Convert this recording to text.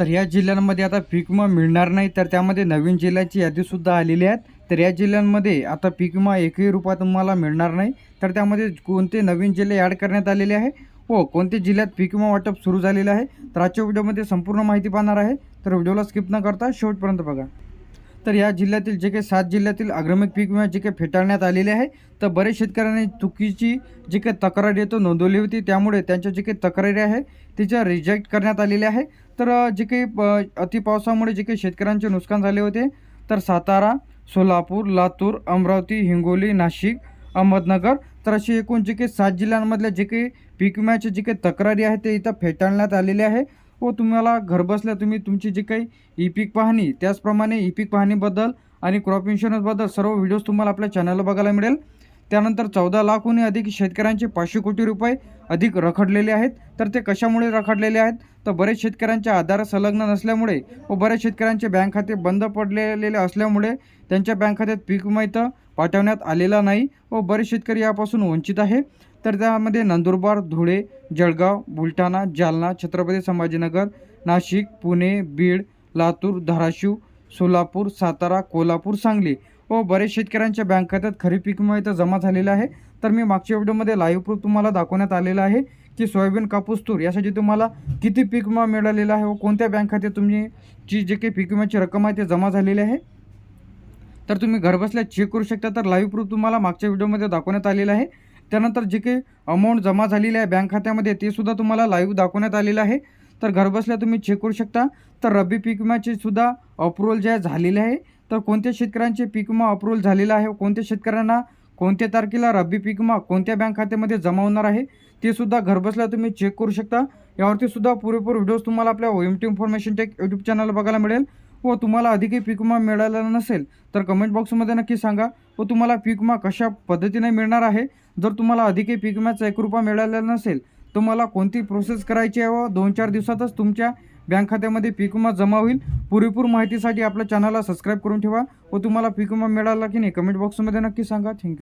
तर या जिल्ह्यांमध्ये आता पीक विमा मिळणार नाही तर त्यामध्ये नवीन जिल्ह्याची यादीसुद्धा आलेली आहे. तर या जिल्ह्यांमध्ये आता पीक विमा एकही रुपया तुम्हाला मिळणार नाही तर त्यामध्ये कोणते नवीन जिल्हे ॲड करण्यात आलेले आहे व कोणते जिल्ह्यात पीक विमा वाटप सुरू झालेलं आहे तर आजच्या व्हिडिओमध्ये संपूर्ण माहिती पाहणार आहे. तर व्हिडिओला स्किप न करता शेवटपर्यंत बघा. तर या जिल्ह्यातील जे काही सात जिल्ह्यातील आग्रमिक पीक विमा जे काही फेटाळण्यात आलेले आहे तर बरेच शेतकऱ्यांनी चुकीची जी काही तक्रार येतो नोंदवली होती. त्यामुळे त्यांच्या जे काही तक्रारी आहे तिच्या रिजेक्ट करण्यात आलेल्या आहे. तर जे काही प- अतिपावसामुळे जे काही शेतकऱ्यांचे नुकसान झाले होते तर सातारा सोलापूर लातूर अमरावती हिंगोली नाशिक अहमदनगर तर असे एकूण जे काही सात जिल्ह्यांमधल्या जे काही पीक विम्याचे जे काही तक्रारी आहे ते इथं फेटाळण्यात आलेले आहे. व तुम्हाला घरबसल्या तुम्ही तुमची जी काही ई पीक पाहणी त्याचप्रमाणे ई पीक पाहणीबद्दल आणि क्रॉप इन्शुरन्सबद्दल सर्व व्हिडिओज तुम्हाला आपल्या चॅनलला बघायला मिळेल. त्यानंतर चौदा लाखहून अधिक शेतकऱ्यांचे पाचशे कोटी रुपये अधिक रखडलेले आहेत. तर ते कशामुळे रखडलेले आहेत? तर बरेच शेतकऱ्यांच्या आधार संलग्न नसल्यामुळे व बऱ्याच शेतकऱ्यांचे बँक खाते बंद पडलेले असल्यामुळे त्यांच्या बँक खात्यात पीक विमा पाठवण्यात आलेला नाही व बरेच शेतकरी यापासून वंचित आहे. तर त्यामध्ये नंदुरबार धुळे जळगाव बुलढाणा जालना छत्रपती संभाजीनगर नाशिक पुणे बीड लातूर धाराशिव सोलापूर सातारा कोल्हापूर सांगली व बरेच शेतकऱ्यांच्या बँक खात्यात खरीप पीक विमा इथं जमा झालेला आहे. तर मी मागच्या व्हिडिओमध्ये लाईव्ह प्रूफ तुम्हाला दाखवण्यात आलेला आहे की सोयाबीन कापूस तूर यासाठी तुम्हाला किती पीक विमा मिळालेला आहे व कोणत्या बँक खात्यात तुम्ही जी जे काही पीक विम्याची रक्कम आहे ते जमा झालेली आहे. तर तुम्ही घरबसल्या चेक करू शकता. तर लाईव्ह प्रूफ तुम्हाला मागच्या व्हिडिओमध्ये दाखवण्यात आलेलं आहे. त्यानंतर जे काही अमाऊंट जमा झालेली आहे बँक खात्यामध्ये ते सुद्धा तुम्हाला लाईव्ह दाखवण्यात आलेलं आहे. तर घरबसल्या तुम्ही चेक करू शकता. तर रब्बी पीक विम्याचे सुद्धा अप्रुव्हल जे आहे झालेले आहे. तर कोणत्या शेतकऱ्यांचे पीक विमा अप्रूव्हल झालेला आहे? व कोणत्या शेतकऱ्यांना कोणत्या तारखेला रब्बी पीक विमा कोणत्या बँक खात्यामध्ये जमा होणार आहे? ते सुद्धा घरबसल्या तुम्ही चेक करू शकता. यावरती सुद्धा पुरेपूर व्हिडिओज तुम्हाला आपल्या OM T information tech YouTube चॅनलला बघायला मिळेल. व तुम्हाला अधिकही पीक विमा मिळालेला नसेल तर कमेंट बॉक्समध्ये नक्की सांगा. व तुम्हाला पीक विमा कशा पद्धतीने मिळणार आहे? जर तुम्हाला अधिकही पीक विम्याचा एक रुपया मिळालेला नसेल तुम्हाला कोणती प्रोसेस करायची आहे व दोन चार दिवसातच तुमच्या बँक खात्यामध्ये पीक विमा जमा होईल. पुरेपूर माहितीसाठी आपल्या चॅनलला सबस्क्राईब करून ठेवा. व तुम्हाला पीक विमा मिळाला की नाही कमेंट बॉक्समध्ये नक्की सांगा. थँक्यू